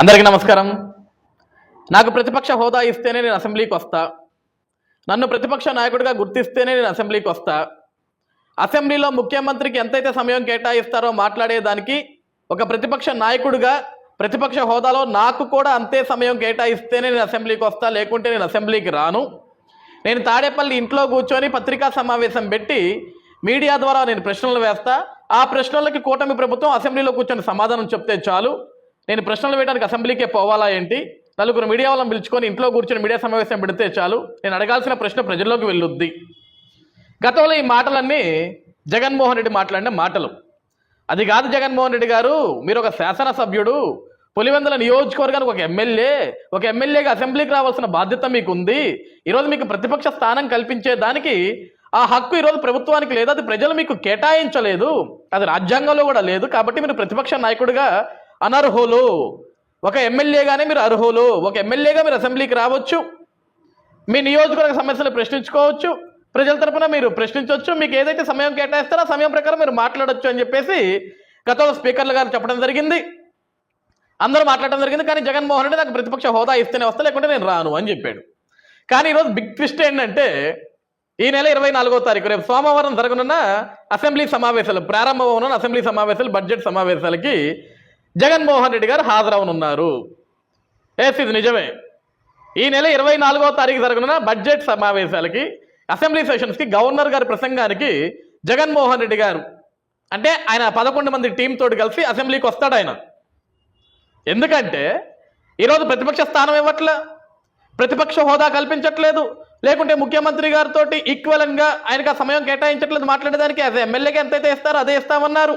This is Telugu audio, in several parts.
అందరికీ నమస్కారం. నాకు ప్రతిపక్ష హోదా ఇస్తేనే నేను అసెంబ్లీకి వస్తా. నన్ను ప్రతిపక్ష నాయకుడిగా గుర్తిస్తేనే నేను అసెంబ్లీకి వస్తా. అసెంబ్లీలో ముఖ్యమంత్రికి ఎంతైతే సమయం కేటాయిస్తారో మాట్లాడేదానికి ఒక ప్రతిపక్ష నాయకుడిగా ప్రతిపక్ష హోదాలో నాకు కూడా అంతే సమయం కేటాయిస్తేనే నేను అసెంబ్లీకి వస్తా లేకుంటే నేను అసెంబ్లీకి రాను. నేను తాడేపల్లి ఇంట్లో కూర్చొని పత్రికా సమావేశం పెట్టి మీడియా ద్వారా నేను ప్రశ్నలు వేస్తా. ఆ ప్రశ్నలకి కూటమి ప్రభుత్వం అసెంబ్లీలో కూర్చొని సమాధానం చెప్తే చాలు. నేను ప్రశ్నలు వేయడానికి అసెంబ్లీకే పోవాలా ఏంటి? నలుగురు మీడియా వాళ్ళని పిలుచుకొని ఇంట్లో కూర్చొని మీడియా సమావేశం పెడితే చాలు. నేను అడగాల్సిన ప్రశ్న ప్రజల్లోకి వెళ్ళొద్ది. గతంలో ఈ మాటలన్నీ జగన్మోహన్ రెడ్డి మాట్లాడిన మాటలు. అది కాదు జగన్మోహన్ రెడ్డి గారు మీరు ఒక శాసనసభ్యుడు పులివెందుల నియోజకవర్గానికి ఒక ఎమ్మెల్యే ఒక ఎమ్మెల్యేగా అసెంబ్లీకి రావాల్సిన బాధ్యత మీకు ఉంది ఈరోజు మీకు ప్రతిపక్ష స్థానం కల్పించే దానికి ఆ హక్కు ఈరోజు ప్రభుత్వానికి లేదు. అది ప్రజలు మీకు కేటాయించలేదు. అది రాజ్యాంగంలో కూడా లేదు. కాబట్టి మీరు ప్రతిపక్ష నాయకుడిగా అనర్హులు. ఒక ఎమ్మెల్యేగానే మీరు అర్హులు. ఒక ఎమ్మెల్యేగా మీరు అసెంబ్లీకి రావచ్చు. మీ నియోజకవర్గ సమస్యలు ప్రశ్నించుకోవచ్చు. ప్రజల తరపున మీరు ప్రశ్నించవచ్చు. మీకు ఏదైతే సమయం కేటాయిస్తారో ఆ సమయం ప్రకారం మీరు మాట్లాడొచ్చు అని చెప్పేసి గతంలో స్పీకర్లు గారు చెప్పడం జరిగింది. అందరూ మాట్లాడడం జరిగింది. కానీ జగన్మోహన్ రెడ్డి నాకు ప్రతిపక్ష హోదా ఇస్తేనే వస్తా లేకుంటే నేను రాను అని చెప్పాడు. కానీ ఈరోజు బిగ్ ట్విస్ట్ ఏంటంటే ఈ నెల ఇరవై నాలుగో తారీఖు రేపు సోమవారం జరగనున్న అసెంబ్లీ సమావేశాలు ప్రారంభమవునున్న అసెంబ్లీ సమావేశాలు బడ్జెట్ సమావేశాలకి జగన్మోహన్ రెడ్డి గారు హాజరవనున్నారు. ఎస్ ఇది నిజమే. ఈ నెల ఇరవై నాలుగో తారీఖు జరగనున్న బడ్జెట్ సమావేశాలకి అసెంబ్లీ సెషన్స్కి గవర్నర్ గారి ప్రసంగానికి జగన్మోహన్ రెడ్డి గారు అంటే ఆయన పదకొండు మంది టీం తోటి కలిసి అసెంబ్లీకి వస్తాడు ఆయన. ఎందుకంటే ఈరోజు ప్రతిపక్ష స్థానం ఇవ్వట్లే ప్రతిపక్ష హోదా కల్పించట్లేదు లేకుంటే ముఖ్యమంత్రి గారితో ఈక్వల్గా ఆయనకు ఆ సమయం కేటాయించట్లేదు మాట్లాడేదానికి అదే ఎమ్మెల్యేకి ఎంతైతే ఇస్తారో అదే ఇస్తామన్నారు.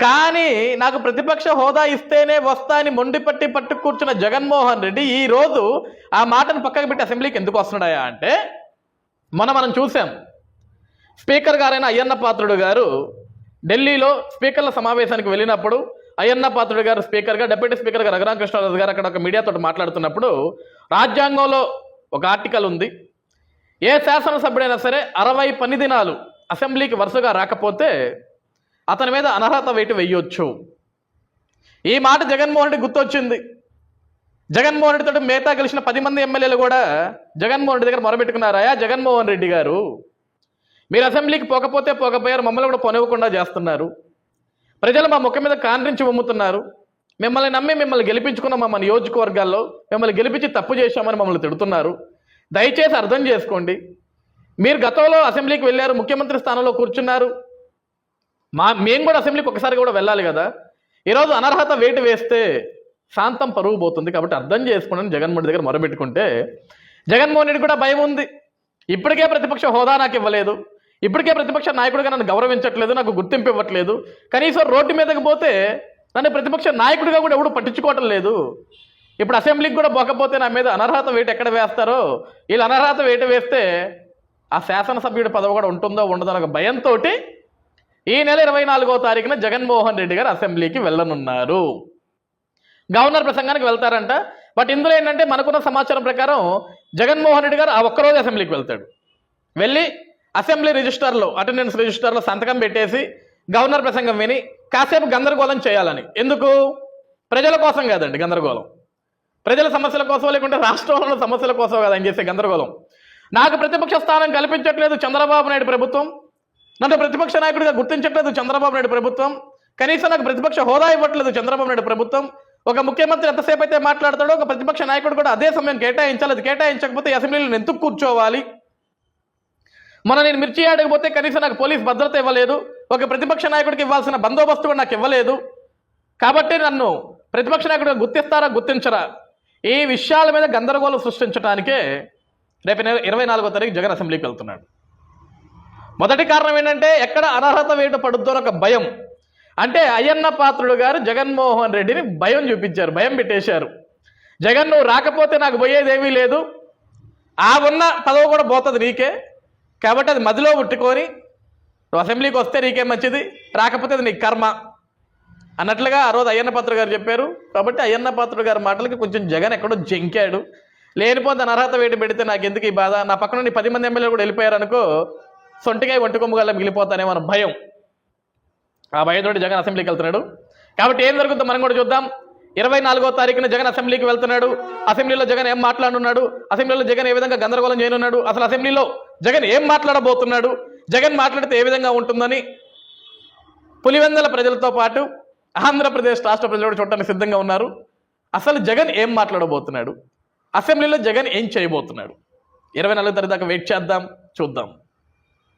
కానీ నాకు ప్రతిపక్ష హోదా ఇస్తేనే వస్తా అని మొండిపట్టి పట్టు కూర్చున్న జగన్మోహన్ రెడ్డి ఈ రోజు ఆ మాటను పక్కకు పెట్టి అసెంబ్లీకి ఎందుకు వస్తున్నాయా అంటే మొన్న మనం చూసాం స్పీకర్ గారైన అయ్యన్న పాత్రుడు గారు ఢిల్లీలో స్పీకర్ల సమావేశానికి వెళ్ళినప్పుడు అయ్యన్న పాత్రుడు గారు స్పీకర్గా డిప్యూటీ స్పీకర్గా రఘురామకృష్ణరాజు గారు అక్కడ ఒక మీడియాతో మాట్లాడుతున్నప్పుడు రాజ్యాంగంలో ఒక ఆర్టికల్ ఉంది. ఏ శాసనసభ్యుడైనా సరే అరవై పని దినాలు అసెంబ్లీకి వరుసగా రాకపోతే అతని మీద అనర్హత వేటు వెయ్యొచ్చు ఈ మాట జగన్మోహన్ రెడ్డి గుర్తొచ్చింది. జగన్మోహన్ రెడ్డితో తోటి మిగతా కలిసిన పది మంది ఎమ్మెల్యేలు కూడా జగన్మోహన్ రెడ్డి దగ్గర మొరబెట్టుకున్నారాయా జగన్మోహన్ రెడ్డి గారు మీరు అసెంబ్లీకి పోకపోతే పోకపోయారు మమ్మల్ని కూడా పొనివ్వకుండా చేస్తున్నారు. ప్రజలు మా ముఖం మీద కాండ్రించి ఉమ్ముతున్నారు. మిమ్మల్ని నమ్మి మిమ్మల్ని గెలిపించుకున్న మా నియోజకవర్గాల్లో మిమ్మల్ని గెలిపించి తప్పు చేశామని మమ్మల్ని తిడుతున్నారు. దయచేసి అర్థం చేసుకోండి. మీరు గతంలో అసెంబ్లీకి వెళ్ళారు ముఖ్యమంత్రి స్థానంలో కూర్చున్నారు. మా మేము కూడా అసెంబ్లీకి ఒకసారి కూడా వెళ్ళాలి కదా. ఈరోజు అనర్హత వేటు వేస్తే శాంతం పరువు పోతుంది కాబట్టి అర్థం చేసుకోండి జగన్మోహన్ దగ్గర మొరబెట్టుకుంటే జగన్మోహన్ రెడ్డి కూడా భయం ఉంది. ఇప్పటికే ప్రతిపక్ష హోదా నాకు ఇవ్వలేదు. ఇప్పటికే ప్రతిపక్ష నాయకుడిగా నన్ను గౌరవించట్లేదు నాకు గుర్తింపు ఇవ్వట్లేదు. కనీసం రోడ్డు మీదకి పోతే నన్ను ప్రతిపక్ష నాయకుడిగా కూడా ఎవడు పట్టించుకోవటం లేదు. ఇప్పుడు అసెంబ్లీకి కూడా పోకపోతే నా మీద అనర్హత వేటు ఎక్కడ వేస్తారో వీళ్ళు అనర్హత వేటు వేస్తే ఆ శాసనసభ్యుడి పదవి కూడా ఉంటుందో ఉండదో ఒక భయంతో ఈ నెల ఇరవై నాలుగో తారీఖున జగన్మోహన్ రెడ్డి గారు అసెంబ్లీకి వెళ్ళనున్నారు. గవర్నర్ ప్రసంగానికి వెళ్తారంట. బట్ ఇందులో ఏంటంటే మనకున్న సమాచారం ప్రకారం జగన్మోహన్ రెడ్డి గారు ఆ ఒక్కరోజు అసెంబ్లీకి వెళ్తాడు. వెళ్ళి అసెంబ్లీ రిజిస్టర్లో అటెండెన్స్ రిజిస్టర్లో సంతకం పెట్టేసి గవర్నర్ ప్రసంగం విని కాసేపు గందరగోళం చేయాలని. ఎందుకు? ప్రజల కోసం కాదండి గందరగోళం. ప్రజల సమస్యల కోసం లేకుంటే రాష్ట్రంలో సమస్యల కోసం కదా ఆయన చేసే గందరగోళం. నాకు ప్రతిపక్ష స్థానం కల్పించట్లేదు చంద్రబాబు నాయుడు ప్రభుత్వం. నన్ను ప్రతిపక్ష నాయకుడిగా గుర్తించట్లేదు చంద్రబాబు నాయుడు ప్రభుత్వం. కనీసం నాకు ప్రతిపక్ష హోదా ఇవ్వట్లేదు చంద్రబాబు నాయుడు ప్రభుత్వం. ఒక ముఖ్యమంత్రి ఎంతసేపు అయితే మాట్లాడతాడో ఒక ప్రతిపక్ష నాయకుడు కూడా అదే సమయం కేటాయించాలి అది కేటాయించకపోతే అసెంబ్లీలో నేను ఎందుకు కూర్చోవాలి? మన నేను మిర్చి ఆడకపోతే కనీసం నాకు పోలీస్ భద్రత ఇవ్వలేదు. ఒక ప్రతిపక్ష నాయకుడికి ఇవ్వాల్సిన బందోబస్తు కూడా నాకు ఇవ్వలేదు. కాబట్టి నన్ను ప్రతిపక్ష నాయకుడిగా గుర్తిస్తారా గుర్తించరా? ఈ విషయాల మీద గందరగోళం సృష్టించడానికే రేపు నెల ఇరవై నాలుగో తారీఖు జగన్ అసెంబ్లీకి వెళ్తున్నాడు. మొదటి కారణం ఏంటంటే ఎక్కడ అనర్హత వేట పడుద్దో ఒక భయం. అంటే అయ్యన్న పాత్రుడు గారు జగన్మోహన్ రెడ్డిని భయం చూపించారు భయం పెట్టేశారు. జగన్ నువ్వు రాకపోతే నాకు పోయేదేమీ లేదు. ఆ ఉన్న పదవి కూడా పోతుంది నీకే. కాబట్టి అది మదిలో పుట్టుకొని నువ్వు అసెంబ్లీకి వస్తే నీకే మంచిది రాకపోతే అది నీ కర్మ. అన్నట్లుగా ఆ రోజు అయ్యన్న పాత్రుడు గారు చెప్పారు. కాబట్టి అయ్యన్న పాత్రుడు గారి మాటలకి కొంచెం జగన్ ఎక్కడో జంకాడు. లేనిపోతే అనర్హత వేటు పెడితే నాకు ఎందుకు ఈ బాధ? నా పక్కన పది మంది ఎమ్మెల్యేలు కూడా వెళ్ళిపోయారు అనుకో ఒంటి కొమ్ముగల్లా మిగిలిపోతానేమో అన్న భయం. ఆ భయంతో జగన్ అసెంబ్లీకి వెళ్తున్నాడు. కాబట్టి ఏం జరుగుతుందో మనం కూడా చూద్దాం. ఇరవై నాలుగో తారీఖున జగన్ అసెంబ్లీకి వెళ్తున్నాడు. అసెంబ్లీలో జగన్ ఏం మాట్లాడున్నాడు? అసెంబ్లీలో జగన్ ఏ విధంగా గందరగోళం చేయనున్నాడు? అసలు అసెంబ్లీలో జగన్ ఏం మాట్లాడబోతున్నాడు? జగన్ మాట్లాడితే ఏ విధంగా ఉంటుందని పులివెందల ప్రజలతో పాటు ఆంధ్రప్రదేశ్ రాష్ట్ర ప్రజలు కూడా చూడటానికి సిద్ధంగా ఉన్నారు. అసలు జగన్ ఏం మాట్లాడబోతున్నాడు? అసెంబ్లీలో జగన్ ఏం చేయబోతున్నాడు? ఇరవై నాలుగు తారీఖు దాకా వెయిట్ చేద్దాం చూద్దాం.